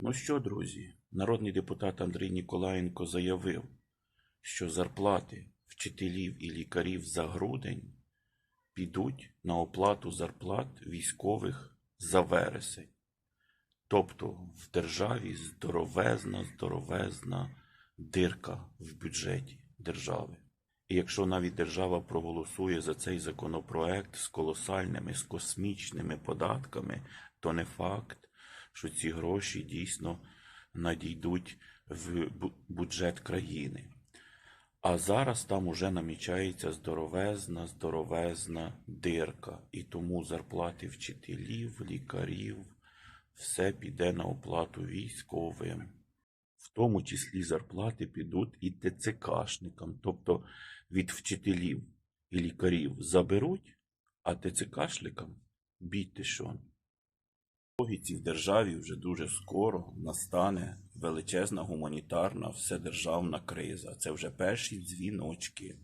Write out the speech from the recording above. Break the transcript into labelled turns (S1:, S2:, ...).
S1: Ну що, друзі, народний депутат Андрій Ніколаєнко заявив, що зарплати вчителів і лікарів за грудень підуть на оплату зарплат військових за вересень. Тобто в державі здоровезна, здоровезна дирка в бюджеті держави. І якщо навіть держава проголосує за цей законопроект з колосальними, з космічними податками, то не факт, що ці гроші дійсно надійдуть в бюджет країни. А зараз там уже намічається здоровезна, здоровезна дирка. І тому зарплати вчителів, лікарів, все піде на оплату військовим. В тому числі зарплати підуть і ТЦКшникам, тобто від вчителів і лікарів заберуть, а ТЦКшникам бійте що. Логіці в державі вже дуже скоро настане величезна гуманітарна вседержавна криза. Це вже перші дзвіночки.